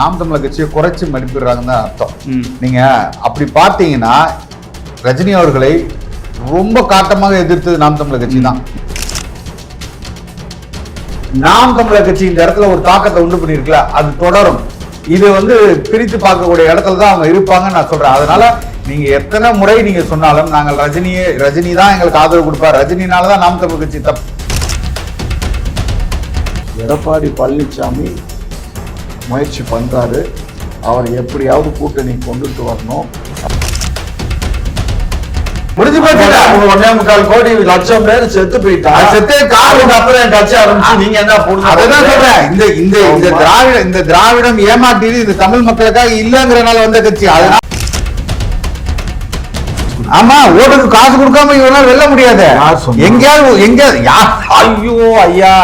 நாம் தமிழர் கட்சியை குறைச்சி மதிப்பிடுறாங்கன்னு தான் அர்த்தம். நீங்க அப்படி பார்த்தீங்கன்னா ரஜினி அவர்களை ரொம்ப காட்டமாக எதிர்த்தது நாம் தமிழர் கட்சி தான். நாம் தமிழர் கட்சி இந்த இடத்துல ஒரு தாக்கத்தை உண்டு பண்ணிருக்கல அது தொடரும். இது வந்து பிரித்து பார்க்கக்கூடிய இடத்துல தான் அவங்க இருப்பாங்கன்னு நான் சொல்றேன். அதனால நீங்க எத்தனை முறை நீங்க சொன்னாலும் நாங்கள் ரஜினியே ரஜினி தான் எங்களுக்கு ஆதரவு கொடுப்பார். ரஜினினால தான் நாம் தமிழர் கட்சி தப்பு எடப்பாடி பழனிசாமி முயற்சி பண்றாரு. அவர் எப்படியாவது கூட்டணி கொண்டுட்டு வரணும். முடிஞ்சு போச்சுடா. ஒன்னே முக்கால் கோடி லட்சம் பேர் செத்து போயிட்டா. அது செத்தே காரணம் அப்புறம் கட்சி ஆரம்பிச்சு நீங்க என்ன புடுங்க சொல்றேன். இந்த இந்த இந்த. திராவிட இந்த திராவிடம் ஏமாற்றியது இது தமிழ் மக்களுக்காக இல்லங்கிறனால வந்த கட்சி. அதனால ஆமா ஓட்டுக்கு காசு கொடுக்காம இவனால வெல்ல முடியாது? எங்கேயாவது எங்க ஐயோ ஐயா.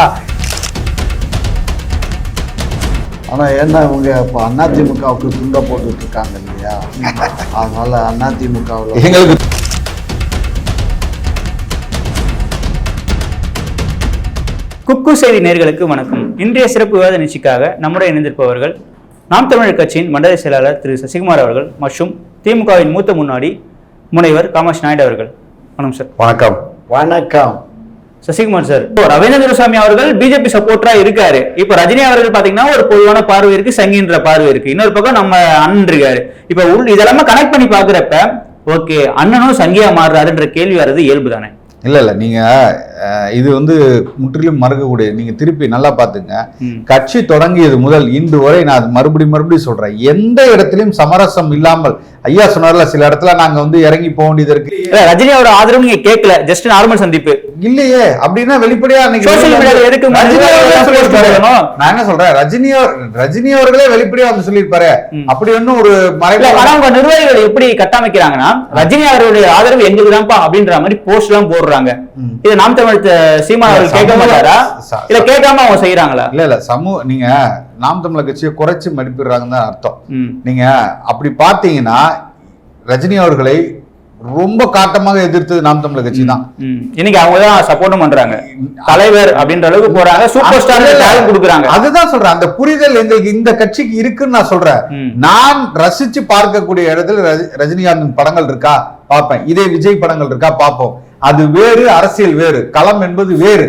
ஆனா என்ன இவங்க இப்ப அதிமுகவுக்கு துண்ட போட்டுட்டு இருக்காங்க இல்லையா? அதனால அதிமுகவில் எங்களுக்கு குக்கு செய்தி நேர்களுக்கு வணக்கம். இன்றைய சிறப்பு விவாத நிகழ்ச்சிக்காக நம்முடைய இணைந்திருப்பவர்கள் நாம் தமிழர் கட்சியின் மண்டல செயலாளர் திரு சசிகுமார் அவர்கள் மற்றும் திமுகவின் மூத்த முன்னாடி முனைவர் காமராஜ் நாயுடு அவர்கள். வணக்கம் சார். வணக்கம். வணக்கம். சசிகுமார் சார் இப்போ ரவீந்திர சாமி அவர்கள் பிஜேபி சப்போர்ட்டரா இருக்காரு. இப்போ ரஜினி அவர்கள் பாத்தீங்கன்னா ஒரு பொதுவான பார்வை இருக்கு சங்கின்ற பார்வை இருக்கு. இன்னொரு பக்கம் நம்ம அண்ணன் இருக்காரு. இப்ப உள் இதெல்லாம கனெக்ட் பண்ணி பாக்குறப்ப ஓகே அண்ணனும் சங்கியா மாறுறாருன்ற கேள்வி வர்றது இயல்பு தானே இல்ல இல்ல நீங்க இது வந்து முற்றிலும் மறக்கக்கூடிய நீங்க திருப்பி நல்லா பாத்துங்க. கட்சி தொடங்கியது முதல் இன்று வரை நான் மறுபடியும் மறுபடியும் சொல்றேன். எந்த இடத்திலும் சமரசம் இல்லாமல் ஐயா சொன்னார்ல சில இடத்துல நாங்க வந்து இறங்கி போக வேண்டியது இருக்கு. ரஜினியோட ஆதரவு நீங்க கேட்கல. ஜஸ்ட் நார்மல் சந்திப்பு. இல்லையே அப்படின்னா வெளிப்படையா? நான் என்ன சொல்றேன்? ரஜினி அவர்- ரஜினி அவர்களே வெளிப்படையா வந்து சொல்லியிருப்பாரு. அப்படி ஒன்னும் ஒரு உங்க நிர்வாகிகள் எப்படி கட்டமைக்கிறாங்கன்னா ரஜினி அவருடைய ஆதரவு எங்களுக்கு தான்ப்பா அப்படின்ற மாதிரி போஸ்ட் எல்லாம் போடுறாங்க. இது நாம் தமிழ் சீமான் அவர்கள் கேட்க மாட்டாரா? இல்ல கேட்காம அவங்க செய்யறாங்களா இல்ல இல்ல சமூக நீங்க நாம் தமிழர் கட்சியை குறைச்சு மதிப்பிடுறாங்கன்னு தான் அர்த்தம். நீங்க அப்படி பார்த்தீங்கன்னா ரஜினி அவர்களை ரொம்ப காட்டமாக எதிர்த்தது நாம் தமிழர் கட்சி தான். இன்னைக்கு அவங்க தான் சப்போர்ட்டும் பண்றாங்க. தலைவர் அப்படின்ற அளவுக்கு போறாங்க. சூப்பர் ஸ்டார் கொடுக்குறாங்க. அதுதான் சொல்றேன். அந்த புரிதல் எங்களுக்கு இந்த கட்சிக்கு இருக்குன்னு நான் சொல்றேன். நான் ரசிச்சு பார்க்கக்கூடிய இடத்துல ரஜி- ரஜினிகாந்தின் படங்கள் இருக்கா? பார்ப்பேன். இதே விஜய் படங்கள் இருக்கா? பார்ப்போம். அது வேறு அரசியல் வேறு களம் என்பது வேறு.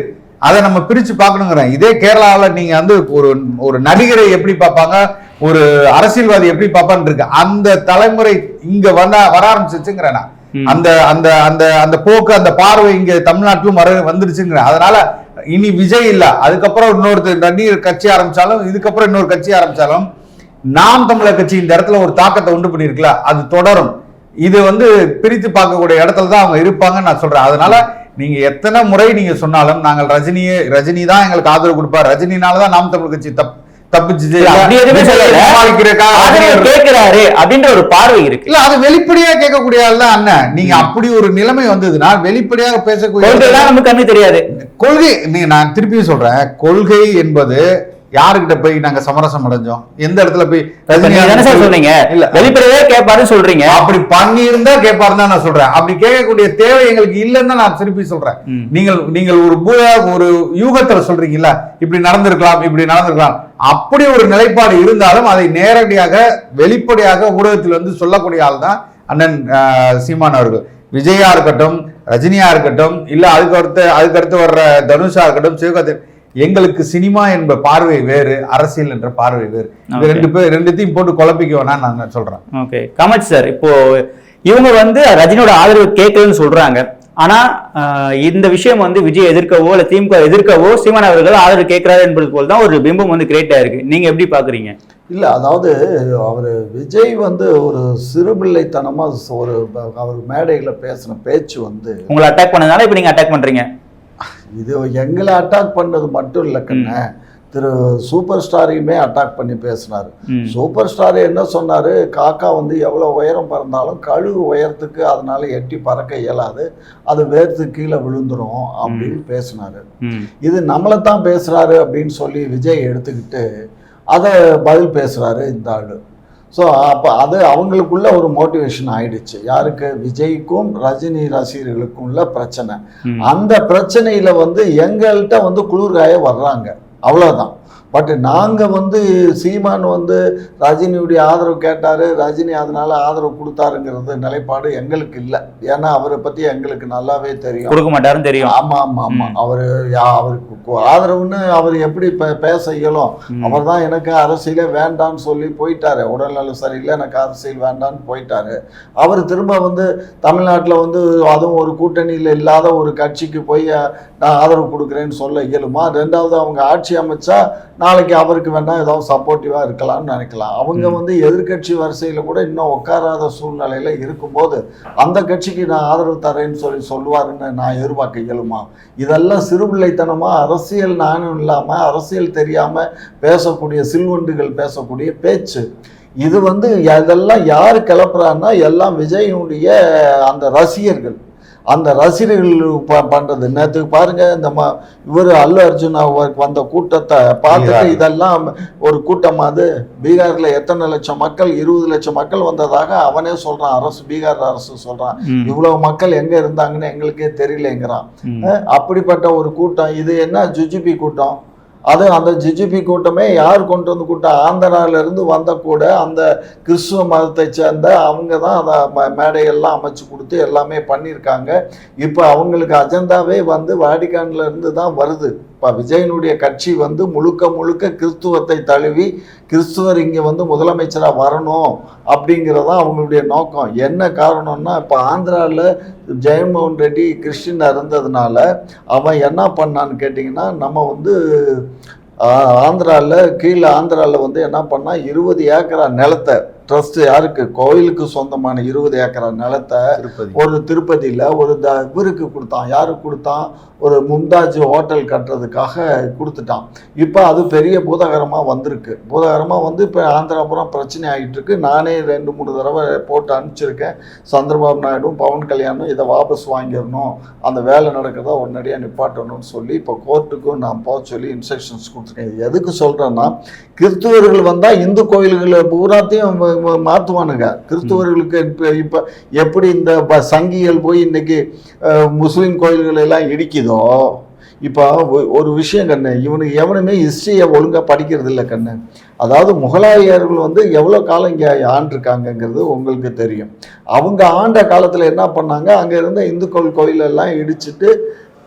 அதை நம்ம பிரிச்சு பார்க்கணுங்கிறேன். இதே கேரளாவில் நீங்க வந்து ஒரு ஒரு நடிகரை எப்படி பார்ப்பாங்க? ஒரு அரசியல்வாதி எப்படி பார்ப்பான்னு இருக்கு. அந்த தலைமுறை இங்க வர வர ஆரம்பிச்சிச்சுங்கிறேன். அந்த அந்த அந்த அந்த போக்கு அந்த பார்வை இங்க தமிழ்நாட்டிலும் வர வந்துருச்சுங்கிறேன். அதனால இனி விஜய் இல்ல. அதுக்கப்புறம் இன்னொருத்தர் நடிகர் கட்சி ஆரம்பிச்சாலும் இதுக்கப்புறம் இன்னொரு கட்சி ஆரம்பிச்சாலும் நாம் தமிழர் கட்சி இந்த இடத்துல ஒரு தாக்கத்தை உண்டு பண்ணிருக்கல அது தொடரும். இது வந்து பிரித்து பார்க்கக்கூடிய இடத்துல தான் அவங்க இருப்பாங்கன்னு நான் சொல்றேன். அதனால நீங்க எத்தனை முறை நீங்க சொன்னாலும் நாங்கள் ரஜினியே ரஜினி தான் எங்களுக்கு ஆதரவு கொடுப்பார். ரஜினினால தான் நாம் தமிழர் கட்சி தப் தப்பிச்சு அப்படி எதுவுமே சொல்லல. ஆதரவு கேட்கிறாரு அப்படின்ற ஒரு பார்வை இருக்கு. இல்ல அது வெளிப்படையா கேட்கக்கூடிய ஆள் தான் அண்ணன். நீங்க அப்படி ஒரு நிலைமை வந்ததுன்னா வெளிப்படையாக பேசக்கூடிய நமக்கு கண்ணு தெரியாது. கொள்கை நீங்க நான் திருப்பியும் சொல்றேன். கொள்கை என்பது யாருக்கிட்ட போய் நாங்க சமரசம் அடைஞ்சோம்? எந்த இடத்துல போய் சொன்னீங்க இல்ல. வெளிப்படையே கேட்பாருன்னு சொல்றீங்க. அப்படி பண்ணி இருந்தா கேட்பாருன்னு தான் நான் சொல்றேன். அப்படி கேட்கக்கூடிய தேவை எங்களுக்கு இல்லைன்னு நான் திருப்பி சொல்றேன். நீங்கள் நீங்கள் ஒரு பூ- ஒரு யூகத்துல சொல்றீங்கல்ல இப்படி நடந்திருக்கலாம் இப்படி நடந்திருக்கலாம். அப்படி ஒரு நிலைப்பாடு இருந்தாலும் அதை நேரடியாக வெளிப்படையாக ஊடகத்தில் வந்து சொல்லக்கூடிய ஆள் தான் அண்ணன் சீமான் அவர்கள். விஜயா இருக்கட்டும் ரஜினியா இருக்கட்டும் இல்ல அதுக்கு அடுத்து அதுக்கு அடுத்து வர்ற தனுஷா இருக்கட்டும் சிவகார்த்திகேயன் எங்களுக்கு சினிமா என்ற பார்வை வேறு அரசியல் என்ற பார்வை வேறு. இது. ரெண்டு பேர் ரெண்டுத்தையும் போட்டு குழப்பிக்க வேணாம் நான் சொல்றேன். ஓகே காமராஜ் சார் இப்போ இவங்க வந்து ரஜினியோட ஆதரவு கேட்கலன்னு சொல்றாங்க. ஆனா இந்த விஷயம் வந்து விஜய் எதிர்க்கவோ இல்ல திமுக எதிர்க்கவோ சீமான் அவர்கள் ஆதரவு கேட்கிறாரு என்பது போல தான் ஒரு பிம்பம் வந்து கிரியேட் ஆயிருக்கு. நீங்க எப்படி பாக்குறீங்க இல்ல அதாவது அவர் விஜய் வந்து ஒரு சிறுபிள்ளைத்தனமா ஒரு அவர் மேடையில பேசின பேச்சு வந்து உங்களை அட்டாக் பண்ணதுனால இப்ப நீங்க அட்டாக் பண்றீங்க. இது எங்களை அட்டாக் பண்ணது மட்டும் இல்ல கண்ணு. திரு சூப்பர் ஸ்டாரையுமே அட்டாக் பண்ணி பேசினாரு. சூப்பர் ஸ்டார் என்ன சொன்னாரு? காக்கா வந்து எவ்வளவு உயரம் பறந்தாலும் கழுகு உயரத்துக்கு அதனால எட்டி பறக்க இயலாது. அது வேர்த்து கீழே விழுந்துரும் அப்படின்னு பேசினாரு. இது நம்மளை தான் பேசுறாரு அப்படின்னு சொல்லி விஜய் எடுத்துக்கிட்டு அதை பதில் பேசுறாரு இந்த ஆளு. ஸோ அப்போ அது அவங்களுக்குள்ள ஒரு மோட்டிவேஷன் ஆயிடுச்சு. யாருக்கு? விஜய்க்கும் ரஜினி ரசிகர்களுக்கும் உள்ள பிரச்சனை. அந்த பிரச்சனையில வந்து எங்கள்கிட்ட வந்து குளிர்காய வர்றாங்க. அவ்வளோதான் பட் நாங்கள் வந்து சீமான் வந்து ரஜினியுடைய ஆதரவு கேட்டார். ரஜினி அதனால ஆதரவு கொடுத்தாருங்கிறது நிலைப்பாடு எங்களுக்கு இல்லை. ஏன்னா அவரை பற்றி எங்களுக்கு நல்லாவே தெரியும். கொடுக்க மாட்டாருன்னு தெரியும். ஆமா ஆமா ஆமா. ம். அவரு யா- அவருக்கு ஆதரவுன்னு அவர் எப்படி பே- பேச இயலும். அவர் தான் எனக்கு அரசியலே வேண்டான்னு சொல்லி போயிட்டாரு. உடல்நலம் சரியில்லை எனக்கு அரசியல் வேண்டான்னு போயிட்டாரு. அவர் திரும்ப வந்து தமிழ்நாட்டில் வந்து அதுவும் ஒரு கூட்டணியில் இல்லாத ஒரு கட்சிக்கு போய் நான் ஆதரவு கொடுக்குறேன்னு சொல்ல இயலுமா? ரெண்டாவது அவங்க ஆட்சி அமைச்சா நாளைக்கு அவருக்கு வேணா ஏதாவது சப்போர்ட்டிவாக இருக்கலாம்னு நினைக்கலாம். அவங்க. வந்து எதிர்க்கட்சி வரிசையில் கூட இன்னும் உட்காராத சூழ்நிலையில் இருக்கும்போது அந்த கட்சிக்கு நான் ஆதரவு தரேன்னு சொல்லி சொல்லுவாருன்னு நான் எதிர்பார்க்க இயலுமா? இதெல்லாம் சிறுபிள்ளைத்தனமா அரசியல் நாணயம் இல்லாமல் அரசியல் தெரியாமல் பேசக்கூடிய சில்வண்டுகள் பேசக்கூடிய பேச்சு. இது வந்து இதெல்லாம் யார் கிளப்புறான்னா எல்லாம் விஜயனுடைய அந்த ரசிகர்கள். அந்த ரசிகர்கள் பண்ணுறது நேற்றுக்கு பாருங்க இந்த ம இவர் அல்லு அர்ஜுன் அவருக்கு வந்த கூட்டத்தை பார்த்துட்டு. இதெல்லாம் ஒரு கூட்டம் அது. பீகாரில் எத்தனை லட்சம் மக்கள் இருபது லட்சம் மக்கள் வந்ததாக அவனே சொல்றான். அரசு பீகார் அரசு சொல்றான். ம். இவ்வளவு மக்கள் எங்க இருந்தாங்கன்னு எங்களுக்கே தெரியலங்கிறான். அப்படிப்பட்ட ஒரு கூட்டம். இது என்ன ஜுஜிபி கூட்டம்? அது அந்த ஜிஜிபி கூட்டமே யார் கொண்டு வந்து கூட்டம் ஆந்திராவிலேருந்து வந்த கூட அந்த கிறிஸ்துவ மதத்தை சேர்ந்த அவங்க தான் அதை ம- மேடையெல்லாம் அமைச்சு கொடுத்து எல்லாமே பண்ணியிருக்காங்க. இப்போ அவங்களுக்கு அஜெண்டாவே வந்து வாடிகான்ல இருந்து தான் வருது. இப்போ விஜயனுடைய கட்சி வந்து முழுக்க முழுக்க கிறிஸ்துவத்தை தழுவி கிறிஸ்துவர் இங்கே வந்து முதலமைச்சராக வரணும் அப்படிங்கிறதான் அவங்களுடைய நோக்கம். என்ன காரணம்னா இப்போ ஆந்திராவில் ஜெயன்மோகன் ரெட்டி கிறிஸ்டின் இருந்ததுனால அவன் என்ன பண்ணான்னு கேட்டிங்கன்னா நம்ம வந்து ஆந்திராவில் கீழே ஆந்திராவில் வந்து என்ன பண்ணால் இருபது ஏக்கரா நிலத்தை ட்ரஸ்ட் யாருக்கு? கோயிலுக்கு சொந்தமான இருபது ஏக்கரா நிலத்தை ஒரு திருப்பதியில் ஒரு த இவருக்கு கொடுத்தான். யாருக்கு கொடுத்தான்? ஒரு மும்தாஜ் ஹோட்டல் கட்டுறதுக்காக கொடுத்துட்டான். இப்போ அது பெரிய பூதகரமாக வந்திருக்கு. பூதகரமாக வந்து இப்போ ஆந்திராபுரம் பிரச்சனை ஆகிட்டு இருக்கு நானே ரெண்டு மூணு தடவை போட்டு அனுப்பிச்சிருக்கேன். சந்திரபாபு நாயுடும் பவன் கல்யாணும் இதை வாபஸ் வாங்கிடணும். அந்த வேலை நடக்கிறத உடனடியாக நிப்பாட்டணும்னு சொல்லி இப்போ கோர்ட்டுக்கும் நான் போக சொல்லி இன்ஸ்ட்ரக்ஷன்ஸ் கொடுத்துருக்கேன். எதுக்கு சொல்கிறேன்னா கிறிஸ்துவர்கள் வந்தால் இந்து கோயில்களை பூராத்தையும் மாற்றுவானுங்க கிறிஸ்துவர்களுக்கு இப்போ இப்போ எப்படி இந்த ப- சங்கிகள் போய் இன்னைக்கு முஸ்லீம் கோயில்கள் எல்லாம் இடிக்குதோ இப்போ ஒரு விஷயம் கண்ணு இவனுக்கு எவனுமே ஹிஸ்ட்ரியை ஒழுங்காக படிக்கிறது இல்லை கண்ணு. அதாவது முகலாயர்கள் வந்து எவ்வளோ காலம் இங்கே ஆண்டிருக்காங்கங்கிறது உங்களுக்கு தெரியும். அவங்க ஆண்ட காலத்தில் என்ன பண்ணாங்க? அங்கே இருந்த இந்துக்கள் கோயிலெல்லாம் இடிச்சிட்டு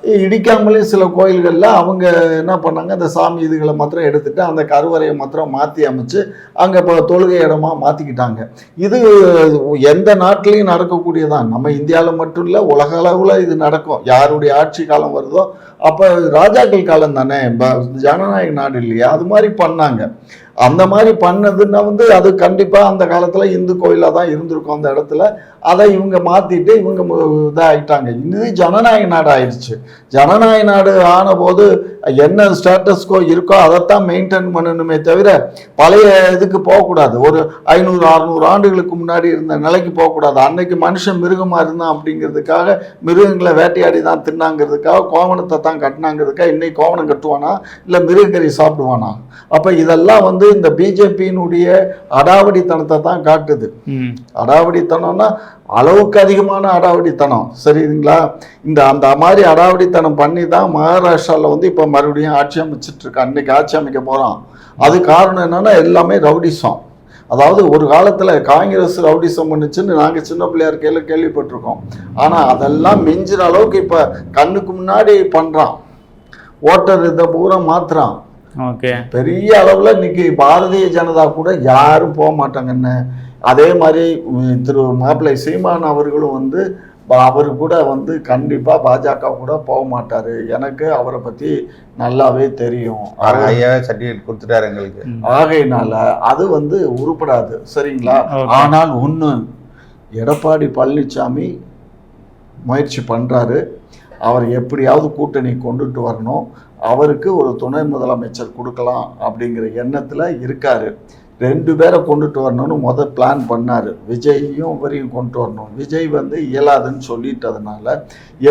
இடிக்காமலே சில கோயில்களில் அவங்க என்ன பண்ணாங்க அந்த சாமி இதுகளை மாத்திரம் எடுத்துட்டு அந்த கருவறையை மாத்திரம் மாற்றி அமைச்சு அங்கே இப்போ தொழுகை இடமா மாற்றிக்கிட்டாங்க இது எந்த நாட்டிலையும் நடக்கக்கூடியதான் நம்ம இந்தியாவில் மட்டும் இல்லை உலக அளவில் இது நடக்கும். யாருடைய ஆட்சி காலம் வருதோ அப்போ ராஜாக்கள் காலம் தானே? ஜனநாயக நாடு இல்லையா? அது மாதிரி பண்ணாங்க. அந்த மாதிரி பண்ணதுன்னா வந்து அது கண்டிப்பாக அந்த காலத்தில் இந்து கோயிலாக தான் இருந்திருக்கும் அந்த இடத்துல. அதை இவங்க மாற்றிட்டு இவங்க இதாகிட்டாங்க இது ஜனநாயக நாடு ஆயிடுச்சு. ஜனநாயக நாடு ஆன போது என்ன ஸ்டேட்டஸ்கோ இருக்கோ அதைத்தான் மெயின்டைன் பண்ணணுமே தவிர பழைய இதுக்கு போகக்கூடாது. ஒரு ஐநூறு அறநூறு ஆண்டுகளுக்கு முன்னாடி இருந்த நிலைக்கு போகக்கூடாது. அன்னைக்கு மனுஷன் மிருகமாக இருந்தான் அப்படிங்கிறதுக்காக மிருகங்களை வேட்டையாடி தான் தின்னாங்கிறதுக்காக கோவணத்தை தான் கட்டினாங்கிறதுக்காக இன்னைக்கு கோவணம் கட்டுவானா? இல்லை மிருகக்கறி சாப்பிடுவானா? அப்போ இதெல்லாம் வந்து இந்த பிஜேபியினுடைய அடாவடித்தனத்தை தான் காட்டுது. அடாவடித்தனம்னா அளவுக்கு அதிகமான அடாவடித்தனம். சரிங்களா? இந்த அந்த மாதிரி அடாவடித்தனம் பண்ணி தான் மகாராஷ்டிராவில் வந்து இப்போ மறுபடியும் ஆட்சி அமைச்சிட்டு இருக்கா. அன்னைக்கு ஆட்சி அமைக்க போகிறோம் அது காரணம் என்னன்னா எல்லாமே ரவுடிசம். அதாவது ஒரு காலத்தில் காங்கிரஸ் ரவுடிசம் பண்ணுச்சுன்னு நாங்கள் சின்ன பிள்ளையா இருக்கையில் கேள்விப்பட்டிருக்கோம். ஆனால் அதெல்லாம் மிஞ்சிற அளவுக்கு இப்போ கண்ணுக்கு முன்னாடி பண்ணுறான் ஓட்டர் இதை பூரா மாத்துறான். ஓகே. பெரிய அளவில் இன்னைக்கு பாரதிய ஜனதா கூட யாரும் போக மாட்டாங்கன்னு அதே மாதிரி திரு மாப்பிள்ளை சீமான் அவர்களும் வந்து அவர் கூட வந்து கண்டிப்பாக பாஜக கூட போக மாட்டார். எனக்கு அவரை பற்றி நல்லாவே தெரியும். ஐயா சர்டிஃபிகேட் கொடுத்துட்டாரு எங்களுக்கு. ஆகையினால அது வந்து உருப்படாது. சரிங்களா. ஆனால் ஒன்று எடப்பாடி பழனிசாமி முயற்சி பண்ணுறாரு அவர் எப்படியாவது கூட்டணி கொண்டுட்டு வரணும். அவருக்கு ஒரு துணை முதலமைச்சர் கொடுக்கலாம் அப்படிங்கிற எண்ணத்தில் இருக்கார். ரெண்டு பேரை கொண்டுட்டு வரணும்னு முதல் பிளான் பண்ணார். விஜயையும் இவரையும் கொண்டு வரணும். விஜய் வந்து இயலாதுன்னு சொல்லிட்டதுனால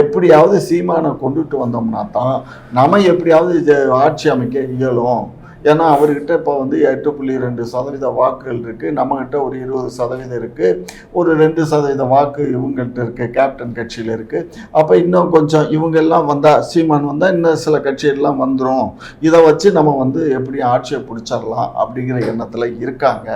எப்படியாவது சீமானை கொண்டுட்டு வந்தோம்னா தான் நம்ம எப்படியாவது இது ஆட்சி அமைக்க இயலும். ஏன்னா அவர்கிட்ட இப்போ வந்து எட்டு புள்ளி ரெண்டு சதவீத வாக்குகள் இருக்குது நம்மகிட்ட ஒரு இருபது சதவீதம் இருக்குது ஒரு ரெண்டு சதவீத வாக்கு இவங்கள்ட்ட இருக்குது கேப்டன் கட்சியில் இருக்குது அப்போ இன்னும் கொஞ்சம் இவங்க எல்லாம் வந்தால் சீமான் வந்தால் இன்னும் சில கட்சியெல்லாம் வந்துடும் இதை வச்சு நம்ம வந்து எப்படி ஆட்சியை பிடிச்சிடலாம் அப்படிங்கிற எண்ணத்தில் இருக்காங்க.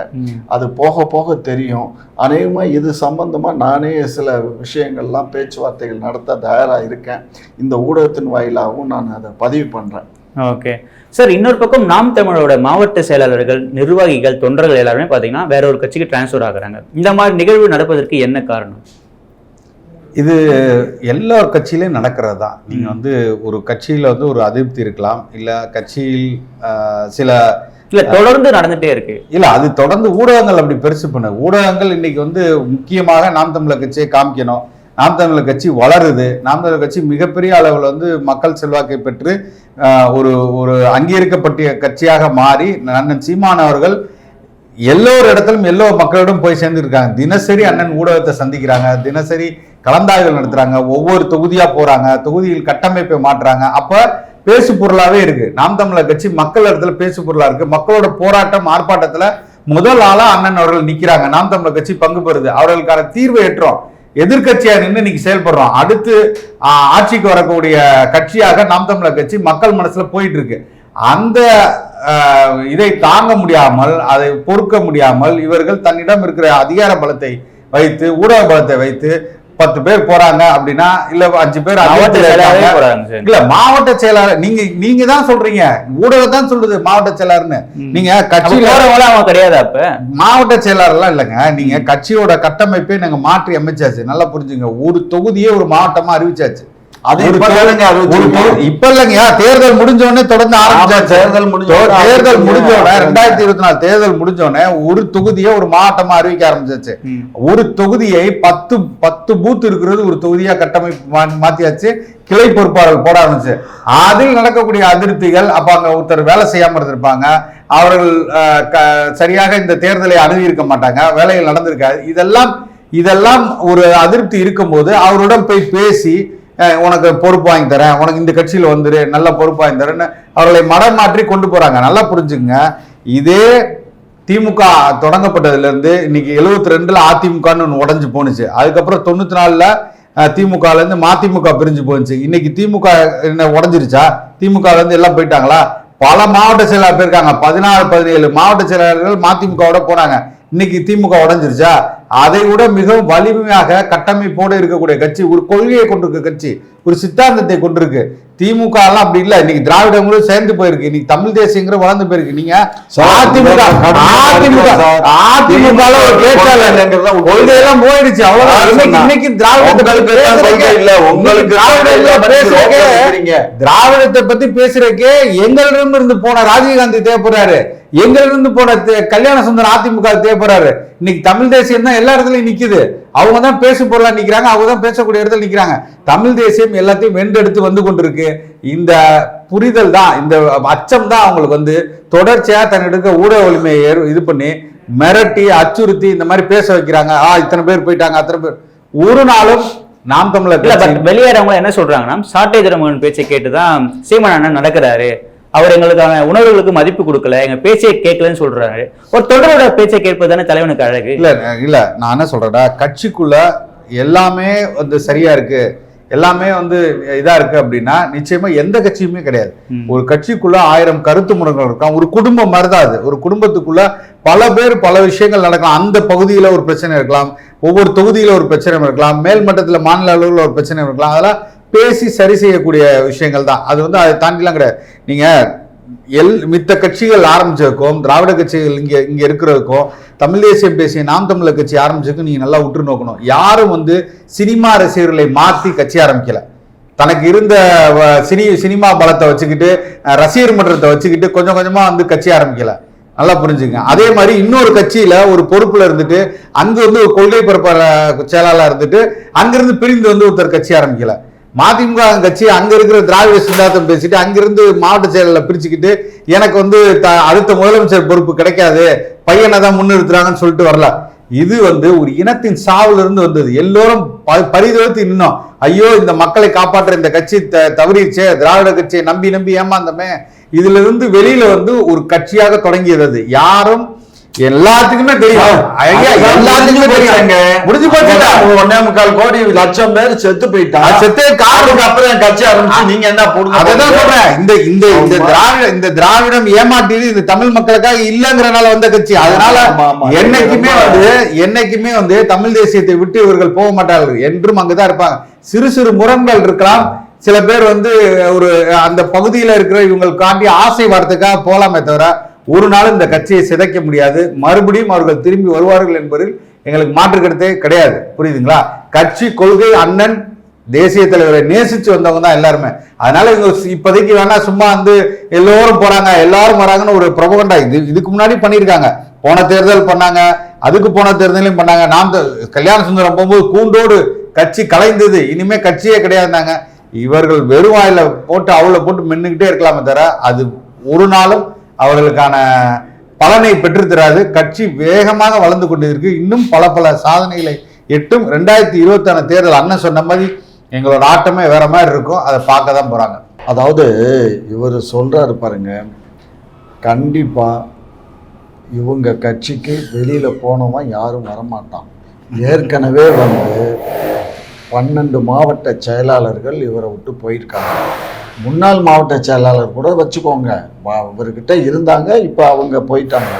அது போக போக தெரியும். அநேகமாக இது சம்பந்தமாக நானே சில விஷயங்கள்லாம் பேச்சுவார்த்தைகள் நடத்த தயாராக இருக்கேன். இந்த ஊடகத்தின் வாயிலாகவும் நான் அதை பதிவு பண்ணுறேன் ஓகே. சார் இன்னொரு பக்கம் நாம் தமிழோட மாவட்ட செயலாளர்கள் நிர்வாகிகள் தொண்டர்கள் எல்லாருமே பார்த்தீங்கன்னா வேற ஒரு கட்சிக்கு டிரான்ஸ்ஃபர் ஆகுறாங்க. இந்த மாதிரி நிகழ்வு நடப்பதற்கு என்ன காரணம்? இது எல்லா கட்சியிலையும் நடக்கிறது? தான் நீங்கள் வந்து ஒரு கட்சியில் வந்து ஒரு அதிருப்தி இருக்கலாம் இல்லை கட்சியில் சில இல்ல தொடர்ந்து நடந்துட்டே இருக்கு. இல்ல அது தொடர்ந்து ஊடகங்கள் அப்படி பெருசு பண்ணு ஊடகங்கள் இன்னைக்கு வந்து முக்கியமாக நாம் தமிழர் கட்சியை காமிக்கணும். நாம் தமிழர் கட்சி வளருது. நாம் தமிழர் கட்சி மிகப்பெரிய அளவில் வந்து மக்கள் செல்வாக்கை பெற்று ஒரு ஒரு அங்கீகரிக்கப்பட்ட கட்சியாக மாறி அண்ணன் சீமான் அவர்கள் எல்லோரு இடத்திலும் எல்லோ மக்களிடம் போய் சேர்ந்துருக்காங்க. தினசரி அண்ணன் ஊடகத்தை சந்திக்கிறாங்க. தினசரி கலந்தாய்வுகள் நடத்துறாங்க. ஒவ்வொரு தொகுதியாக போறாங்க. தொகுதியில் கட்டமைப்பை மாற்றுறாங்க. அப்போ பேசு பொருளாகவே இருக்கு. நாம் தமிழர் கட்சி மக்கள் இடத்துல பேசு பொருளாக இருக்கு. மக்களோட போராட்டம் ஆர்ப்பாட்டத்தில் முதல் ஆளாக அண்ணன் அவர்கள் நிற்கிறாங்க நாம் தமிழர் கட்சி பங்கு பெறுது. அவர்களுக்கான தீர்வு ஏற்றோம். எதிர்கட்சியாக நின்று இன்னைக்கு செயல்படுறோம். அடுத்து ஆட்சிக்கு வரக்கூடிய கட்சியாக நாம் தமிழர் கட்சி மக்கள் மனசுல போயிட்டு இருக்கு அந்த இதை தாங்க முடியாமல் அதை பொறுக்க முடியாமல் இவர்கள் தன்னிடம் இருக்கிற அதிகார பலத்தை வைத்து ஊடக பலத்தை வைத்து பத்து பேர் போறாங்க அப்படின்னா இல்ல அஞ்சு பேர் இல்ல மாவட்ட செயலாளர் நீங்க நீங்க தான் சொல்றீங்க. ஊடகம் தான் சொல்லுது மாவட்ட செயலாளர்னு. நீங்க போறவங்கள அவங்க கிடையாது அப்ப. மாவட்ட செயலாளர்லாம் இல்லைங்க. நீங்க கட்சியோட கட்டமைப்பை நாங்க மாற்றி அமைச்சாச்சு. நல்லா புரிஞ்சுங்க. ஒரு தொகுதியே ஒரு மாவட்டமா அறிவிச்சாச்சு. அது இப்ப இப்ப இல்லைங்க. தேர்தல் முடிஞ்ச உடனே தொடர்ந்து ஆரம்பிச்சாச்சு. தேர்தல் முடிஞ்ச தேர்தல் ஆரம்பிச்சீங்க. முடிஞ்ச உடனே அப்புறம் ரெண்டாயிரத்தி இருபத்தி நாலு தேர்தல் முடிஞ்ச உடனே ஒரு தொகுதியை ஒரு மாவட்டமா அறிவிக்க ஆரம்பிச்சாச்சு. ஒரு தொகுதியை பத்து பத்து பூத் இருக்கிறது ஒரு தொகுதியா கட்டமைப்பு மாத்தியாச்சு. கிளை பொறுப்பாளர்கள் போட ஆரம்பிச்சு. அதில் நடக்கக்கூடிய அதிருப்திகள் அப்ப அங்க ஒருத்தர் வேலை செய்யாம இருந்திருப்பாங்க. அவர்கள் சரியாக இந்த தேர்தலை அணுகி இருக்க மாட்டாங்க. வேலைகள் நடந்திருக்காது. இதெல்லாம் இதெல்லாம் ஒரு அதிருப்தி இருக்கும்போது அவருடன் போய் பேசி உனக்கு பொறுப்பு வாங்கி தரேன். உனக்கு இந்த கட்சியில் வந்துரு நல்ல பொறுப்பு வாங்கி தரேன்னு அவர்களை மடம் மாற்றி கொண்டு போகிறாங்க நல்லா புரிஞ்சுங்க இதே திமுக தொடங்கப்பட்டதுலேருந்து இன்னைக்கு எழுபத்தி ரெண்டில் அதிமுகன்னு ஒன்று உடஞ்சு போணுச்சு. அதுக்கப்புறம் தொண்ணூற்றி நாலில் திமுகலேருந்து மதிமுக பிரிஞ்சு போணுச்சு. இன்னைக்கு திமுக என்ன உடஞ்சிருச்சா? திமுகலேருந்து எல்லாம் போயிட்டாங்களா? பல மாவட்ட செயலாளர் போயிருக்காங்க. பதினாறு பதினேழு மாவட்ட செயலாளர்கள் மதிமுகவோட போனாங்க. இன்னைக்கு திமுக உடஞ்சிருச்சா? அதை விட மிகவும் வலிமையாக கட்டமைப்போடு இருக்கக்கூடிய கட்சி ஒரு கொள்கையை கொண்டிருக்க கட்சி ஒரு சித்தாந்தத்தை கொண்டிருக்கு. திமுக எல்லாம் அப்படி இல்ல. இன்னைக்கு திராவிடங்களும் சேர்ந்து போயிருக்கு. இன்னைக்கு தமிழ் தேசியங்கிற வளர்ந்து போயிருக்கு. நீங்க அதிமுக அதிமுக. அதிமுக கொள்கையெல்லாம் போயிடுச்சு. அவ்வளவுதான். இன்னைக்கு திராவிடத்தை. திராவிடத்தை பத்தி பேசுறதுக்கே எங்களிடம் இருந்து போன ராஜீவ்காந்தி தேவைப்படுறாரு. எங்களிருந்து போன கல்யாண சுந்தரம் அதிமுக தேவைப்படுறாரு இன்னைக்கு தமிழ் தேசியம் தான் எல்லா இடத்துலயும் நிக்குது. அவங்க தான் பேசு பொருளா நிக்கிறாங்க அவங்க தான் பேசக்கூடிய இடத்துல நிக்கிறாங்க. தமிழ் தேசியம் எல்லாத்தையும் வென்றெடுத்து வந்து கொண்டிருக்கு. இந்த புரிதல் தான் இந்த அச்சம் தான் அவங்களுக்கு வந்து தொடர்ச்சியா தன்னிடம் ஊடக வலிமையை இது பண்ணி மிரட்டி அச்சுறுத்தி இந்த மாதிரி பேச வைக்கிறாங்க. ஆ இத்தனை பேர் போயிட்டாங்க அத்தனை பேர். ஒரு நாளும் நாம் தமிழர் வெளியேறவங்க என்ன சொல்றாங்கன்னா சாட்டை திருமகன் பேச்சை கேட்டுதான் சீமான் அண்ணன் நடக்கிறாரு. அவர் எங்களுக்கான உணர்வுகளுக்கு மதிப்பு கொடுக்கல எங்க பேச்சையை கேட்கலன்னு சொல்றாரு. ஒரு தொடரோட பேச்சை கேட்பது தானே தலைவனுக்கு அழகு? இல்ல இல்ல நான் என்ன சொல்றேன்டா கட்சிக்குள்ள எல்லாமே வந்து சரியா இருக்கு எல்லாமே வந்து இதா இருக்கு அப்படின்னா நிச்சயமா எந்த கட்சியுமே கிடையாது. ஒரு கட்சிக்குள்ள ஆயிரம் கருத்து முறைகள் இருக்கான் ஒரு குடும்பம் மாதிரி தான் அது. ஒரு குடும்பத்துக்குள்ள பல பேர் பல விஷயங்கள் நடக்கலாம். அந்த பகுதியில ஒரு பிரச்சனை இருக்கலாம் ஒவ்வொரு தொகுதியில ஒரு பிரச்சனை இருக்கலாம் மேல் மட்டத்துல மாநில அளவில் ஒரு பிரச்சனை இருக்கலாம். அதெல்லாம் பேசி சரி செய்யக்கூடிய விஷயங்கள் தான். அது வந்து அதை தாண்டிலாம் கிடையாது. நீங்கள் எல் மித்த கட்சிகள் ஆரம்பிச்சதுக்கும் திராவிட கட்சிகள் இங்கே இங்கே இருக்கிறதுக்கும் தமிழ் தேசியம் பேசிய நாம் தமிழர் கட்சி ஆரம்பிச்சதுக்கும் நீங்கள் நல்லா உற்று நோக்கணும். யாரும் வந்து சினிமா ரசிகர்களை மாற்றி கட்சி ஆரம்பிக்கல. தனக்கு இருந்த வ- சினி சினிமா பலத்தை வச்சுக்கிட்டு ரசிகர் மன்றத்தை வச்சுக்கிட்டு கொஞ்சம் கொஞ்சமாக வந்து கட்சி ஆரம்பிக்கல. நல்லா புரிஞ்சுங்க அதே மாதிரி இன்னொரு கட்சியில ஒரு பொறுப்புல இருந்துட்டு அங்க வந்து ஒரு கொள்கை பரப்பாளர் செயலாளர் இருந்துட்டு அங்கிருந்து பிரிந்து வந்து ஒருத்தர் கட்சி ஆரம்பிக்கல. மதிமுக கட்சி அங்க இருக்கிற திராவிட சித்தாந்தம் பேசிட்டு அங்கிருந்து மாவட்ட செயலில் பிரிச்சுக்கிட்டு எனக்கு வந்து த- அடுத்த முதலமைச்சர் பொறுப்பு கிடைக்காது பையனை தான் முன்னிறுத்துறாங்கன்னு சொல்லிட்டு வரல. இது வந்து ஒரு இனத்தின் சாவுல இருந்து வந்தது. எல்லோரும் ப- பரிதவித்து இன்னும் ஐயோ இந்த மக்களை காப்பாற்ற இந்த கட்சி த- தவறிச்சே திராவிட கட்சியை நம்பி நம்பி ஏமாந்தமே. இதுல இருந்து வெளியில வந்து ஒரு கட்சியாக தொடங்கியது அது. யாரும் எல்லாத்துக்குமே தெரியும். எல்லாத்துக்குமே தெரியும். முடிஞ்சு போச்சுடா. ஒன்னே முக்கால் கோடி லட்சம் பேர் செத்து போயிட்டான் அது செத்தே காரணம். அதுக்கு அப்புறம் கட்சி ஆரம்பிச்சு நீங்க என்ன போடுங்க அதான் சொல்றேன். இந்த இந்த இந்த. திராவிட இந்த திராவிடம் ஏமாற்றியது இந்த தமிழ் மக்களுக்காக இல்லங்கிறனால வந்த கட்சி. அதனால. என்னைக்குமே வந்து என்னைக்குமே வந்து தமிழ் தேசியத்தை விட்டு இவர்கள் போக மாட்டார்கள். என்றும் அங்கதான் இருப்பாங்க. சிறு சிறு முரண்கள் இருக்கலாம். சில பேர் வந்து ஒரு அந்த பகுதியில இருக்கிற இவங்க காட்டிய ஆசை வார்த்தைக்காக போலாமே தவிர ஒரு நாள் இந்த கட்சியை சிதைக்க முடியாது. மறுபடியும் அவர்கள் திரும்பி வருவார்கள் என்பதில் எங்களுக்கு மாற்று கருத்தே கிடையாது. புரியுதுங்களா? கட்சி கொள்கை அண்ணன் தேசிய தலைவரை நேசிச்சு வந்தவங்க தான் எல்லாருமே. அதனால இவங்க இப்போதைக்கு வேணா சும்மா வந்து எல்லோரும் போறாங்க எல்லாரும் வராங்கன்னு ஒரு பிரபகண்டா இது இதுக்கு முன்னாடி பண்ணியிருக்காங்க. போன தேர்தல் பண்ணாங்க அதுக்கு போன தேர்தலையும் பண்ணாங்க. நாம் த- கல்யாண சுந்தரம் போகும்போது கூண்டோடு கட்சி கலைந்தது. இனிமே கட்சியே கிடையாதுனாங்க இவர்கள் வெறும் வாயில போட்டு அவளை போட்டு மின்னுக்கிட்டே இருக்கலாமே தவிர அது ஒரு நாளும் அவர்களுக்கான பலனை பெற்றுத்தராது கட்சி வேகமாக வளர்ந்து கொண்டிருக்கு. இன்னும் பல பல சாதனைகளை எட்டும். ரெண்டாயிரத்தி இருபத்தான தேர்தல் அண்ணன் சொன்ன மாதிரி எங்களோட ஆட்டமே வேற மாதிரி இருக்கும். அதை பார்க்க தான் போறாங்க. அதாவது இவர் சொல்றாரு பாருங்க கண்டிப்பா இவங்க கட்சிக்கு வெளியில போனவன் யாரும் வரமாட்டான். ஏற்கனவே வந்து பன்னெண்டு மாவட்ட செயலாளர்கள் இவரை விட்டு போயிருக்காங்க. முன்னாள் மாவட்ட செயலாளர் கூட வச்சுக்கோங்க வ- இவர்கிட்ட இருந்தாங்க இப்போ அவங்க போயிட்டாங்க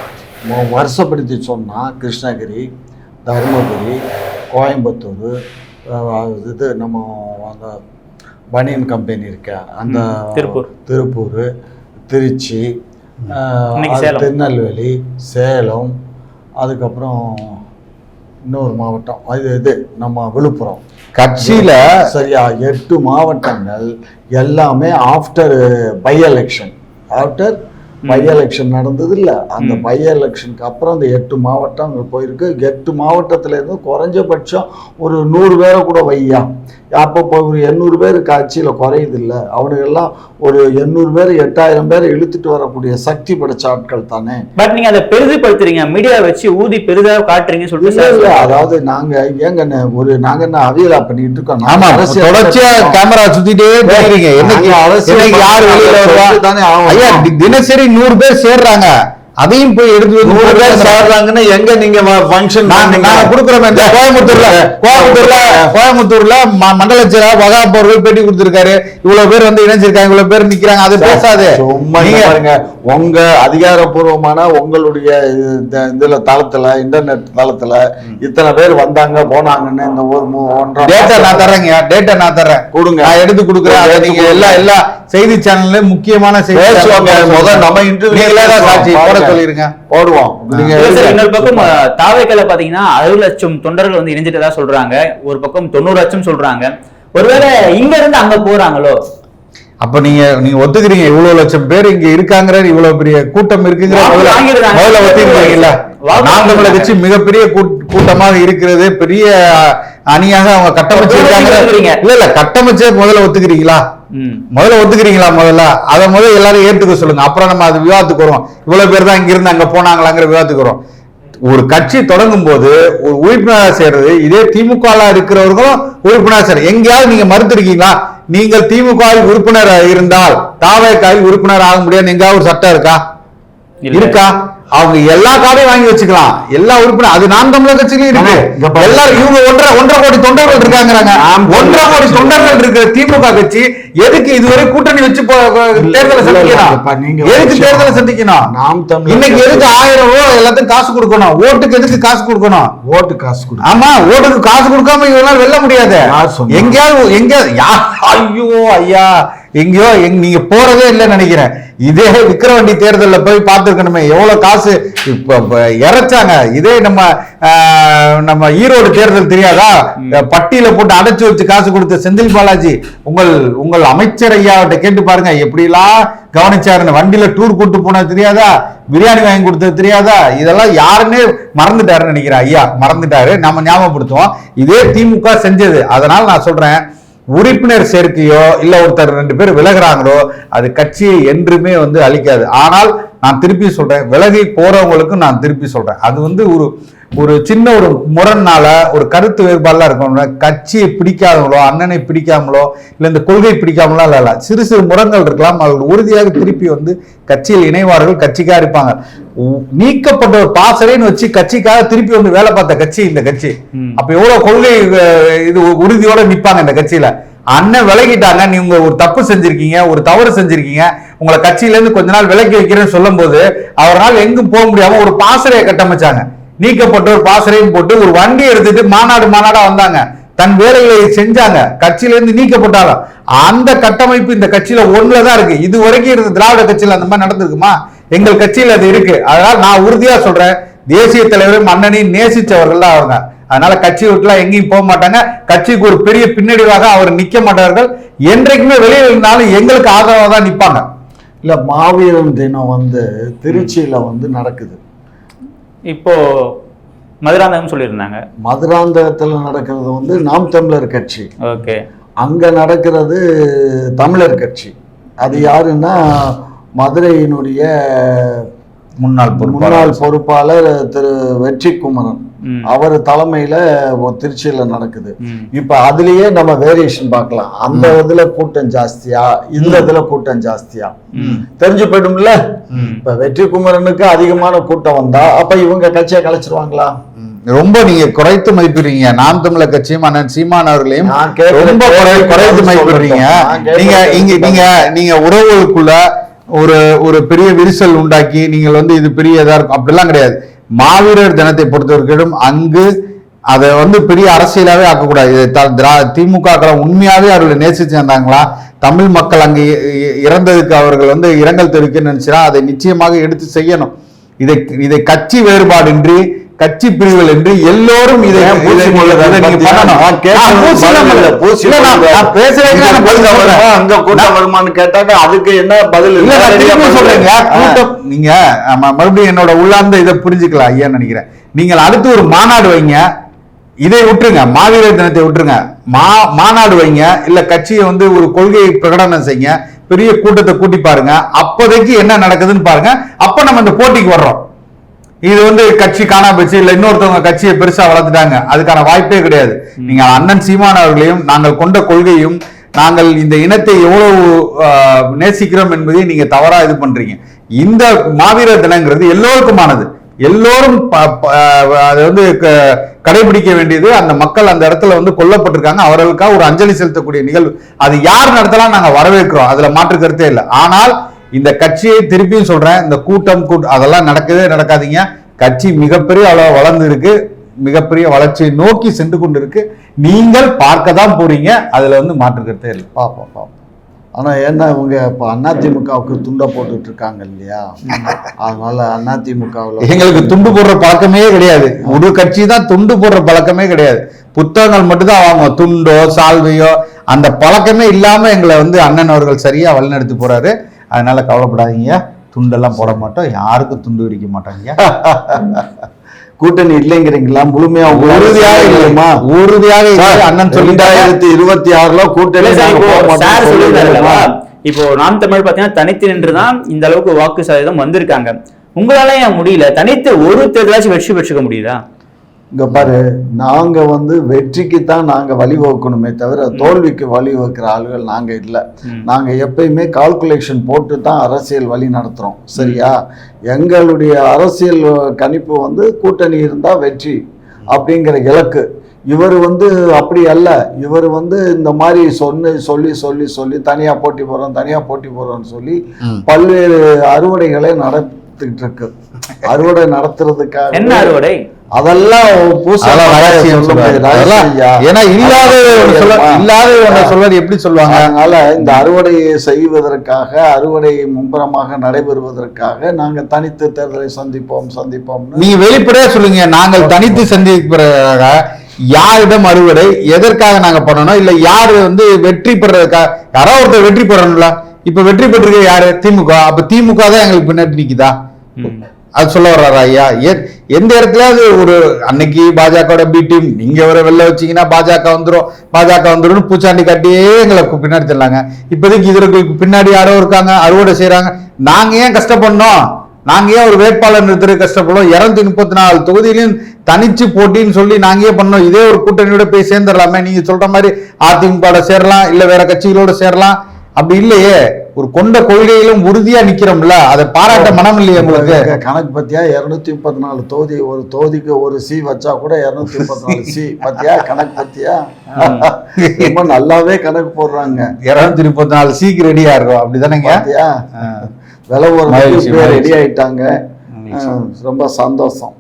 வருஷப்படுத்தி சொன்னால் கிருஷ்ணகிரி தருமபுரி கோயம்புத்தூர் இது நம்ம அந்த பனியன் கம்பெனி இருக்க அந்த திருப்பூர். திருப்பூர் திருச்சி. திருநெல்வேலி சேலம் அதுக்கப்புறம் இன்னொரு மாவட்டம் அது இது நம்ம விழுப்புரம் கட்சியில சரியா எட்டு மாவட்டங்கள் எல்லாமே after by election after by election நடந்தது இல்ல அந்த ம். பை எலெக்ஷனுக்கு அப்புறம் அந்த எட்டு மாவட்டம் அங்க போயிருக்கு. எட்டு மாவட்டத்துல இருந்து குறைஞ்சபட்சம் ஒரு நூறு பேரை கூட வையா அப்போ இப்போ ஒரு எண்ணூறு பேர் கட்சியில குறையுது இல்ல அவனுங்கெல்லாம் ஒரு எண்ணூறு பேர் எட்டாயிரம் பேரை இழுத்துட்டு வரக்கூடிய சக்தி படைச்ச ஆட்கள் தானே. பட் நீங்க அதை பெரிதுபடுத்துறீங்க. மீடியா வச்சு ஊதி பெரிதா காட்டுறீங்கன்னு சொல்லிட்டு. அதாவது நாங்க ஏங்க ஒரு நாங்க என்ன அவியலா பண்ணிட்டு இருக்கோம்? நாங்க ஆமா அரசியல் தொடர்ச்சியா பண்றோம். கேமரா சுத்திட்டே அரசியல் யார் வெளியில தானே தி- தினசரி நூறு பேர் சேர்றாங்க. அதையும் போய் எடுத்து வந்து நூறு பேர். சேர்றாங்கன்னா எங்க நீங்க ஃபங்க்ஷன் கொடுக்குறோம் கோயம்புத்தூர்ல கோயம்புத்தூர்ல கோயம்புத்தூர்ல மண்டல செயலர் வகாப் அவர்கள் பேட்டி கொடுத்திருக்காரு. இவ்வளவு பேர் வந்து இணைஞ்சிருக்காங்க இவ்வளவு பேர் நிக்கிறாங்க. அது பேசாது. பாருங்க. உங்க அதிகாரப்பூர்வமான உங்களுடைய இதுல தளத்துல இன்டர்நெட் தளத்துல இத்தனை பேர் வந்தாங்க போனாங்கன்னு இந்த ஒரு ஒன்றரை டேட்டா நான் மாசம் தர்றேங்க. டேட்டா நான் தர்றேன். கொடுங்க. நான் எடுத்து கொடுக்குறேன். நீங்க. எல்லா எல்லா செய்தி சேனல்ல முக்கியமான செய்தி முதல்ல நம்ம இன்டர்வியூ சாட்சி. சொல்லிருங்க. போடுவோம். இல்ல. இன்னொரு பக்கம் தாவைக்கல பாத்தீங்கன்னா அறுபது லட்சம் தொண்டர்கள் வந்து இணைஞ்சிட்டதா சொல்றாங்க. ஒரு பக்கம் தொண்ணூறு லட்சம் சொல்றாங்க. ஒருவேளை இங்க இருந்து அங்க போறாங்களோ? அப்ப நீங்க நீங்க ஒத்துக்கிறீங்க. இவ்வளவு லட்சம் பேர் இங்க இருக்காங்கிற இவ்வளவு பெரிய கூட்டம் இருக்குங்கிற முதல்ல ஒத்துக்கிறீங்கல்ல வாக்கு நாம் வாங்கிடுறாங்க. கட்சி மிகப்பெரிய கூட்- கூட்டமாக இருக்கிறது. பெரிய அணியாக அவங்க கட்டமைச்சிருக்காங்க. இல்ல இல்ல கட்டமைச்சே முதல்ல ஒத்துக்கிறீங்களா. முதல்ல ஒத்துக்கிறீங்களா முதல்ல? அதை முதல்ல எல்லாரும் ஏத்துக்க சொல்லுங்க. அப்புறம் நம்ம அது விவாதத்துக்கு வருவோம். இவ்வளவு பேர் தான் இங்க இருந்து அங்க போனாங்களாங்கிற விவாதத்துக்கு வரும் ஒரு கட்சி தொடங்கும் போது ஒரு உறுப்பினராக சேர்றது இதே திமுக இருக்கிறவர்களும் உறுப்பினர் சேர் எங்கேயாவது நீங்க மறுத்திருக்கீங்களா? நீங்கள் திமுக உறுப்பினர் இருந்தால் தாவேக்காவில் உறுப்பினர் ஆக முடியாது. எங்கேயாவது ஒரு சட்டம் இருக்கா. இருக்கா? அவங்க எல்லா கார்டையும் வாங்கி வச்சுக்கலாம். எல்லா உறுப்பினர் அது நாம் தமிழர் கட்சியிலும் இருக்கு. எல்லாரும் இவங்க ஒன்றரை ஒன்றரை கோடி தொண்டர்கள் இருக்காங்கிறாங்க. ஒன்றரை கோடி. தொண்டர்கள் இருக்கிற திமுக கட்சி எதுக்கு இதுவரை கூட்டணி வச்சு தேர்தலை சந்திக்கணும்? எதுக்கு. தேர்தலை சந்திக்கணும்? நாம் தமிழர் இன்னைக்கு. எதுக்கு ஆயிரம் ரூபாய் எல்லாத்துக்கும் காசு கொடுக்கணும்? ஓட்டுக்கு எதுக்கு காசு கொடுக்கணும்? ஓட்டு காசு கொடு ஆமா ஓட்டுக்கு காசு கொடுக்காம இவங்களால வெல்ல முடியாது? எங்கேயாவது எங்க யா ஐயோ ஐயா. எங்கேயோ எங்க நீங்க போறதே இல்லைன்னு நினைக்கிறேன். இதே விக்கிரவாண்டி தேர்தல்ல போய் பார்த்துருக்கணுமே எவ்வளவு காசு இப்ப இறைச்சாங்க. இதே நம்ம நம்ம ஈரோடு தேர்தல் தெரியாதா? பட்டியல போட்டு அடைச்சு வச்சு காசு கொடுத்த செந்தில் பாலாஜி உங்கள் உங்கள் அமைச்சர் ஐயாவிட்ட கேட்டு பாருங்க. எப்படிலாம் கவனிச்சாருன்னு. வண்டியில டூர் கூட்டு போனது தெரியாதா? பிரியாணி வாங்கி கொடுத்தது தெரியாதா? இதெல்லாம் யாருன்னே மறந்துட்டாருன்னு நினைக்கிறேன். ஐயா மறந்துட்டாரு. நம்ம ஞாபகப்படுத்துவோம். இதே திமுக செஞ்சது. அதனால நான் சொல்றேன் உறுப்பினர் சேர்க்கையோ இல்லை ஒருத்தர் ரெண்டு பேர் விலகிறாங்களோ அது கட்சியை என்றுமே வந்து அழிக்காது. ஆனால் நான் திருப்பி சொல்றேன் விலகி போறவங்களுக்கும் நான் திருப்பி சொல்றேன். அது வந்து ஒரு ஒரு சின்ன ஒரு முரண்னால ஒரு கருத்து வேறுபாடுலாம் இருக்கணும் கட்சியை பிடிக்காதவங்களோ அண்ணனை பிடிக்காமலோ இல்லை இந்த கொள்கை பிடிக்காமலோ இல்ல சிறு சிறு முரண்கள் இருக்கலாம் அவர்கள் உறுதியாக திருப்பி வந்து கட்சியில் இணைவார்கள் கட்சிக்காக இருப்பாங்க. நீக்கப்பட்ட ஒரு பாசறைன்னு வச்சு கட்சிக்காக திருப்பி வந்து வேலை பார்த்த கட்சி இந்த கட்சி. அப்ப எவ்வளவு கொள்கை இது உறுதியோட நிப்பாங்க இந்த கட்சியில. அண்ணன் விலகிட்டாங்க நீங்க ஒரு தப்பு செஞ்சிருக்கீங்க ஒரு தவறு செஞ்சிருக்கீங்க உங்களை கட்சியில இருந்து கொஞ்ச நாள் விலக்கி வைக்கிறேன்னு சொல்லும் போது அவரால் எங்கும் போக முடியாம ஒரு பாசறையை கட்டமைச்சாங்க. நீக்கப்பட்டோர் பாசறையும் போட்டு ஒரு வண்டி எடுத்துட்டு மாநாடு மாநாடா வந்தாங்க. தன் வேலைகளை செஞ்சாங்க. கட்சியிலேருந்து நீக்கப்பட்டாலும் அந்த கட்டமைப்பு இந்த கட்சியில ஒண்ணுலதான் இருக்கு. இது வரைக்கும் இருந்த திராவிட கட்சியில அந்த மாதிரி நடந்திருக்குமா? எங்கள் கட்சியில அது இருக்கு. அதனால நான் உறுதியா சொல்றேன். தேசிய தலைவரும் மன்னனையும் நேசிச்சவர்கள் தான் அவங்க. அதனால கட்சி விட்டுலாம் எங்கேயும் போக மாட்டாங்க. கட்சிக்கு ஒரு பெரிய பின்னடைவாக அவர் நிக்க மாட்டார்கள். என்றைக்குமே வெளியில் இருந்தாலும் எங்களுக்கு ஆதரவாக தான் நிப்பாங்க. இல்ல மாவீரன் தினம் வந்து திருச்சியில வந்து நடக்குது. இப்போ மதுராந்தகம் சொல்லியிருந்தாங்க. மதுராந்தகத்துல நடக்கிறது வந்து நாம் தமிழர் கட்சி. ஓகே. அங்க நடக்கிறது தமிழர் கட்சி. அது யாருன்னா மதுரையினுடைய முன்னாள் முன்னாள் பொறுப்பாளர் திரு வெற்றி குமரன். அவர் தலைமையில திருச்சியில நடக்குது. இப்ப அதுலயே நம்ம வேரியேஷன் பார்க்கலாம். அந்த இதுல கூட்டம் ஜாஸ்தியா? இந்த இதுல கூட்டம் ஜாஸ்தியா. தெரிஞ்சு போயிடும்ல. இப்ப வெற்றி குமரனுக்கு அதிகமான கூட்டம் வந்தா அப்ப இவங்க கட்சியை கலைச்சிருவாங்களா. ரொம்ப நீங்க குறைத்து மதிப்பிடுறீங்க. நாம் தமிழர் கட்சியும் அண்ணன் சீமான் அவர்களையும் ரொம்ப குறைத்து மதிப்பிடுறீங்க. நீங்க இங்க நீங்க நீங்க உறவுகளுக்குள்ள ஒரு ஒரு பெரிய விரிசல் உண்டாக்கி நீங்கள் வந்து இது பெரிய இதா இருக்கும். அப்படிலாம் கிடையாது. மாவீரர் தினத்தை பொறுத்தவரைக்கும் அங்கு அதை வந்து பெரிய அரசியலாவே ஆக்கக்கூடாது. இதை திரா- திமுக க்கள் உண்மையாவே அவர்களை நேசிச்சு வந்தாங்களா தமிழ் மக்கள் அங்கு இ- இறந்ததுக்கு அவர்கள் வந்து இரங்கல் தெரிவிக்க நினைச்சா அதை நிச்சயமாக எடுத்து செய்யணும். இதை இதை கட்சி வேறுபாடின்றி கட்சி பிரிவுகள் என்று எல்லோரும் இதை அங்க கூட்டம் வருமான்னு கேட்டாக்க அதுக்கு என்ன பதில்? சொல்றேங்க. கூட்டம்? நீங்க மறுபடியும் என்னோட உள்ளார்ந்த இதை புரிஞ்சுக்கலாம் ஐயா நினைக்கிறேன். நீங்கள் அடுத்து ஒரு மாநாடு வைங்க. இதை விட்டுருங்க. மாவீரர் தினத்தை விட்டுருங்க. மா மாநாடு வைங்க. இல்ல கட்சியை வந்து ஒரு கொள்கையை பிரகடனம் செய்யுங்க. பெரிய கூட்டத்தை கூட்டி பாருங்க. அப்போதைக்கு என்ன நடக்குதுன்னு பாருங்க. அப்ப நம்ம இந்த போட்டிக்கு வர்றோம். இது வந்து கட்சி காணா போச்சு இல்ல இன்னொருத்தவங்க கட்சியை பெருசா வளர்த்துட்டாங்க. அதுக்கான வாய்ப்பே கிடையாது. நீங்க அண்ணன் சீமான் அவர்களையும் நாங்கள் கொண்ட கொள்கையும் நாங்கள் இந்த இனத்தை எவ்வளவு நேசிக்கிறோம் என்பதை நீங்க தவறா இது பண்றீங்க. இந்த மாவீரர் தினங்கிறது எல்லோருக்குமானது. எல்லோரும் அதை வந்து கடைபிடிக்க வேண்டியது அந்த மக்கள் அந்த இடத்துல வந்து கொல்லப்பட்டிருக்காங்க. அவர்களுக்காக ஒரு அஞ்சலி செலுத்தக்கூடிய நிகழ்வு. அது யார் நடத்தலாம் நாங்க வரவேற்கிறோம். அதுல மாற்று கருத்தே இல்லை. ஆனால் இந்த கட்சியை திருப்பியும் சொல்றேன் இந்த கூட்டம் கூட் அதெல்லாம் நடக்கவே நடக்காதீங்க. கட்சி மிகப்பெரிய அளவு வளர்ந்து இருக்கு மிகப்பெரிய வளர்ச்சியை நோக்கி சென்று கொண்டு இருக்கு நீங்கள் பார்க்க தான் போறீங்க அதுல வந்து மாற்று கருத்தே இல்லை. பாப்போம் பாப்போம். ஆனா என்ன இவங்க இப்ப அதிமுகவுக்கு துண்டை போட்டுட்டு இருக்காங்க இல்லையா? அதனால அதிமுகவுல எங்களுக்கு துண்டு போடுற பழக்கமே கிடையாது. ஒரு கட்சி தான் துண்டு போடுற பழக்கமே கிடையாது. புத்தகங்கள் மட்டும்தான் வாங்குவோம். துண்டோ சால்வையோ அந்த பழக்கமே இல்லாம எங்களை வந்து அண்ணன் அவர்கள் சரியா வழிநடத்தி போறாரு. அதனால கவலைப்படாதீங்க. துண்டெல்லாம் போட மாட்டோம். யாருக்கும் துண்டு விரிக்க மாட்டாங்க. கூட்டணி இல்லைங்கிறீங்களா? முழுமையா உறுதியாக சொல்ல இல்லை முடியுமா? உறுதியாக அண்ணன் சொல்லிட்டாரு. ரெண்டாயிரத்தி இருபத்தி ஆறுல கூட்டணி இல்ல சார், நாங்க இப்போ நாம் தமிழ் பாத்தீங்கன்னா தனித்து நின்று தான் இந்த அளவுக்கு வாக்கு சதவீதம் வந்திருக்காங்க. உங்களால ஏன் முடியல? தனித்து ஒரு தேர்தலாச்சும் வெற்றி பெற்றுக்க முடியுதா? இங்க பாரு நாங்க வந்து வெற்றிக்கு தான் நாங்க வழிவகுக்கணுமே தவிர தோல்விக்கு வழிவகுக்கிற ஆளுகள் நாங்க இல்ல. ம். நாங்க எப்பயுமே கால்குலேஷன் போட்டு தான் அரசியல் வழி நடத்துறோம் சரியா? எங்களுடைய அரசியல் கணிப்பு வந்து கூட்டணி இருந்தா வெற்றி அப்படிங்கிற இலக்கு. இவர் வந்து அப்படி அல்ல. இவர் வந்து இந்த மாதிரி சொன்னு சொல்லி சொல்லி சொல்லி தனியா போட்டி போறோம் தனியா போட்டி போறோம்னு சொல்லி. பல்வேறு அறுவடைகளை நடத்திட்டு இருக்கு அறுவடை நடத்துறதுக்காக என்ன அறுவடை? அதெல்லாம். ஏன்னா இல்லாத. இல்லாத சொல்றது எப்படி சொல்லுவாங்க? அதனால இந்த அறுவடையை செய்வதற்காக அறுவடை மும்பரமாக நடைபெறுவதற்காக நாங்க தனித்து தேர்தலை சந்திப்போம் சந்திப்போம்னு. நீங்க வெளிப்படையா சொல்லுங்க. நாங்கள் தனித்து சந்திப்பதாக யாரிடம் அறுவடை எதற்காக நாங்க பண்ணணும்? இல்ல யாரு வந்து வெற்றி பெறதுக்காக யாரோ ஒருத்தர் வெற்றி பெறணும்ல. இப்ப வெற்றி பெற்றிருக்க யாரு? திமுக. அப்ப திமுக தான் எங்களுக்கு பின்னாடி நிக்குதா. அது சொல்ல வர்றாரா ஐயா? எந்த இடத்துலயாவது ஒரு அன்னைக்கு பாஜகவோட பி டீம் நீங்க வர வெளில வச்சீங்கன்னா பாஜக வந்துரும். பாஜக வந்துரும் பூச்சாண்டி காட்டியே எங்களை பின்னாடி தள்ளாங்க. இப்போதைக்கு இதற்கு பின்னாடி யாரோ இருக்காங்க அறுவடை செய்றாங்க. நாங்க ஏன் கஷ்டப்படணும்? நாங்க ஏன் ஒரு வேட்பாளர் நிறுத்துறது கஷ்டப்படுறோம்? இருநூத்தி முப்பத்தி நாலு தொகுதியிலும் தனிச்சு போட்டின்னு சொல்லி நாங்க ஏன் பண்ணோம் இதே ஒரு கூட்டணியோட போய் சேர்ந்துடலாமே. நீங்க சொல்ற மாதிரி அதிமுக சேரலாம் இல்ல வேற கட்சிகளோட சேரலாம். அப்படி இல்லையே ஒரு கொண்ட கொள்கையிலும் உறுதியா நிக்கிறோம்ல அதை பாராட்ட மனம் இல்லையே உங்களுக்கு? கணக்கு பத்தியா இருநூத்தி முப்பத்தி நாலு தொகுதி ஒரு தொகுதிக்கு ஒரு சி வச்சா கூட இருநூத்தி முப்பத்தி நாலு சி பத்தியா கணக்கு பத்தியா? ரொம்ப நல்லாவே கணக்கு போடுறாங்க. இருநூத்தி முப்பத்தி நாலு சீக்கு ரெடியா இருக்கும் அப்படிதானேங்க? பாத்தியா? விலை ஒரு. ரெடி ஆயிட்டாங்க. ரொம்ப சந்தோஷம்.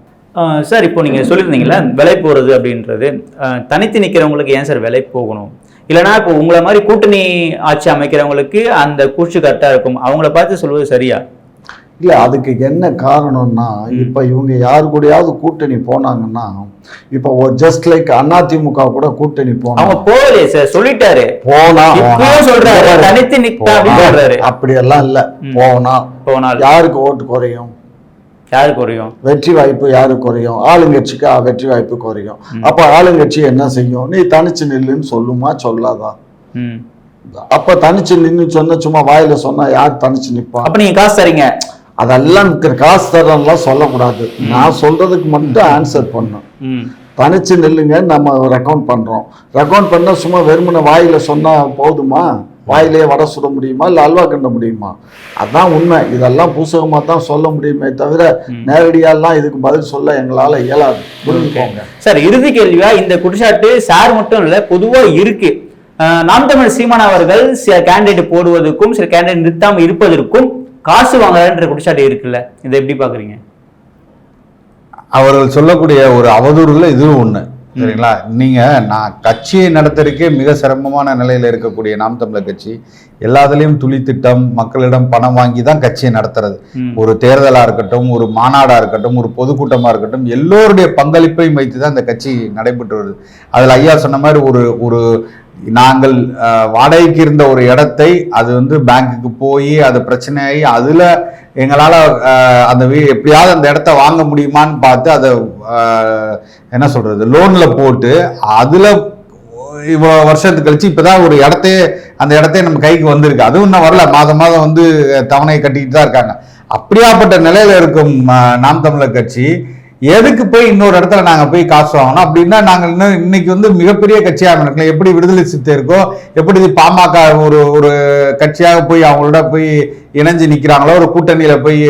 சார் இப்போ நீங்க சொல்லியிருந்தீங்களா விலை போறது அப்படின்றது. ஆஹ் தனித்து நிக்கிறவங்களுக்கு ஏன் சார் விலை போகணும்? இல்லைனா இப்போ உங்களை மாதிரி கூட்டணி ஆட்சி அமைக்கிறவங்களுக்கு அந்த கூச்சு கரெக்டா இருக்கும். அவங்கள பார்த்து சொல்வது சரியா? இல்ல அதுக்கு என்ன காரணம்னா இப்ப இவங்க யாரு கூடயாவது கூட்டணி போனாங்கன்னா இப்ப ஜஸ்ட் லைக் அதிமுக கூட கூட்டணி அவங்க போனாங்க போகலையே சார் சொல்லிட்டாரு. போனா இப்பயும் சொல்றாரு தனித்து சொல்றாரு. அப்படியெல்லாம் இல்ல. போனா. போனால். யாருக்கு ஓட்டு குறையும்? யாரு குறையும்? வெற்றி வாய்ப்பு யாருக்கு குறையும்? ஆளுங்கட்சிக்கு வெற்றி வாய்ப்பு குறையும். அப்ப ஆளுங்கட்சி என்ன செய்யும்? நீ தனிச்சு நில்லுன்னு சொல்லுமா சொல்லாதா. அப்ப தனிச்சு நின்னு சொன்ன சும்மா வாயில சொன்னா யார் தனிச்சு நிப்பா? அப்ப நீங்க காசு தரீங்க. அதெல்லாம் காசு தரலாம் சொல்லக்கூடாது. நான் சொல்றதுக்கு மட்டும் ஆன்சர் பண்ணும். தனிச்சு நில்லுங்க நம்ம ரெக்கவுண்ட் பண்றோம். ரெக்கவுண்ட் பண்ணா சும்மா வெறுமனை வாயில சொன்னா போதுமா? வாயிலேயே வடை சுட முடியுமா? இல்ல அல்வா கிண்ட முடியுமா? அதான் உண்மை. இதெல்லாம் பூசகமா தான் சொல்ல முடியுமே தவிர நேரடியாலாம் இதுக்கு பதில் சொல்ல எங்களால இயலாது. புரிஞ்சுக்கோங்க. சார் இறுதி கேள்வியா? இந்த குற்றச்சாட்டு சார் மட்டும் இல்ல பொதுவா இருக்கு. ஆஹ் நாம் தமிழ் சீமான் அவர்கள் சில கேண்டிடேட் போடுவதற்கும் சில கேண்டிடேட் நிறுத்தாம இருப்பதற்கும் காசு வாங்குறாருன்ற குற்றச்சாட்டு இருக்குல்ல? இதை எப்படி பாக்குறீங்க அவர்கள் சொல்லக்கூடிய ஒரு அவதூறுல இதுவும் ஒண்ணு. சரிங்களா? நீங்க நான் கட்சியை நடத்துறதுக்கே மிக சிரமமான நிலையில இருக்கக்கூடிய நாம் தமிழர் கட்சி எல்லாத்துலயும் துளி திட்டம் மக்களிடம் பணம் வாங்கி தான் கட்சியை நடத்துறது. ஒரு தேர்தலா இருக்கட்டும் ஒரு மாநாடா இருக்கட்டும் ஒரு பொதுக்கூட்டமா இருக்கட்டும் எல்லோருடைய பங்களிப்பையும் வைத்து தான் இந்த கட்சி நடைபெற்று வருது. அதுல ஐயா சொன்ன மாதிரி ஒரு ஒரு நாங்கள் வாடகைக்கு இருந்த ஒரு இடத்தை அது வந்து பேங்க்குக்கு போய் அது பிரச்சனையாகி அதுல எங்களால் அந்த வீ எப்படியாவது அந்த இடத்த வாங்க முடியுமான்னு பார்த்து அதை என்ன சொல்றது லோன்ல போட்டு அதுல இவ்வளோ வருஷத்துக்கு கழிச்சு இப்போதான் ஒரு இடத்தையே அந்த இடத்தையே நம்ம கைக்கு வந்திருக்கு. அதுவும் இன்னும் வரல. மாதம் மாதம் வந்து தவணையை கட்டிக்கிட்டு தான் இருக்காங்க. அப்படியாப்பட்ட நிலையில இருக்கும் நாம் தமிழர் கட்சி எதுக்கு போய் இன்னொரு இடத்துல நாங்க போய் காசு வாங்கணும்? அப்படின்னா நாங்க இன்னும் இன்னைக்கு வந்து மிகப்பெரிய கட்சியாக இருக்கலாம் எப்படி விடுதலை சிறுத்தைக்கோ எப்படி பாமக ஒரு ஒரு கட்சியாக போய் அவங்களோட போய் இணைஞ்சு நிற்கிறாங்களோ ஒரு கூட்டணியில போய்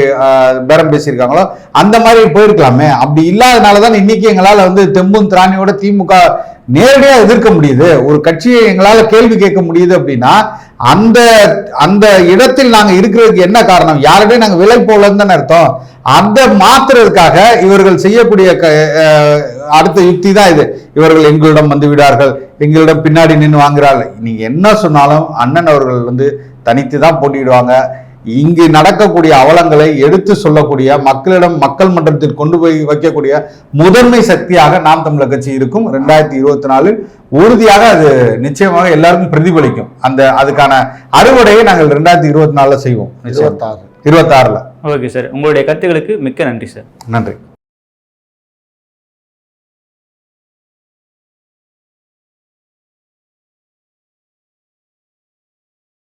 பேரம் பேசியிருக்காங்களோ அந்த மாதிரி போயிருக்கலாமே. அப்படி இல்லாதனால தான் இன்னைக்கு எங்களால் வந்து தெம்பும் திராணியோட திமுக நேரடியாக எதிர்க்க முடியுது. ஒரு கட்சியை எங்களால் கேள்வி கேட்க முடியுது அப்படின்னா அந்த அந்த இடத்தில் நாங்கள் இருக்கிறதுக்கு என்ன காரணம்? யாருடைய நாங்கள் விலை போலன்னு தானே அர்த்தம். அந்த மாத்துறதுக்காக இவர்கள் செய்யக்கூடிய க- அடுத்த யுக்தி தான் இது. இவர்கள் எங்களிடம் வந்து விடார்கள். எங்களிடம் பின்னாடி நின்று வாங்குறாள் நீங்கள் என்ன சொன்னாலும் அண்ணன் அவர்கள் வந்து தனித்து தான் போட்டிடுவாங்க இங்கு நடக்கக்கூடிய அவலங்களை எடுத்து சொல்லக்கூடிய மக்களிடம் மக்கள் மன்றத்தில் கொண்டு போய் வைக்கக்கூடிய முதன்மை சக்தியாக நாம் தமிழர் கட்சி இருக்கும். ரெண்டாயிரத்தி இருபத்தி நாலில் உறுதியாக அது நிச்சயமாக எல்லாருக்கும் பிரதிபலிக்கும். அந்த அதுக்கான அறுவடையை நாங்கள் ரெண்டாயிரத்தி இருபத்தி நாலுல செய்வோம். இருபத்தாறு. இருபத்தாறுல. Okay sir. உங்களுடைய கருத்துக்களுக்கு மிக்க நன்றி சார். நன்றி.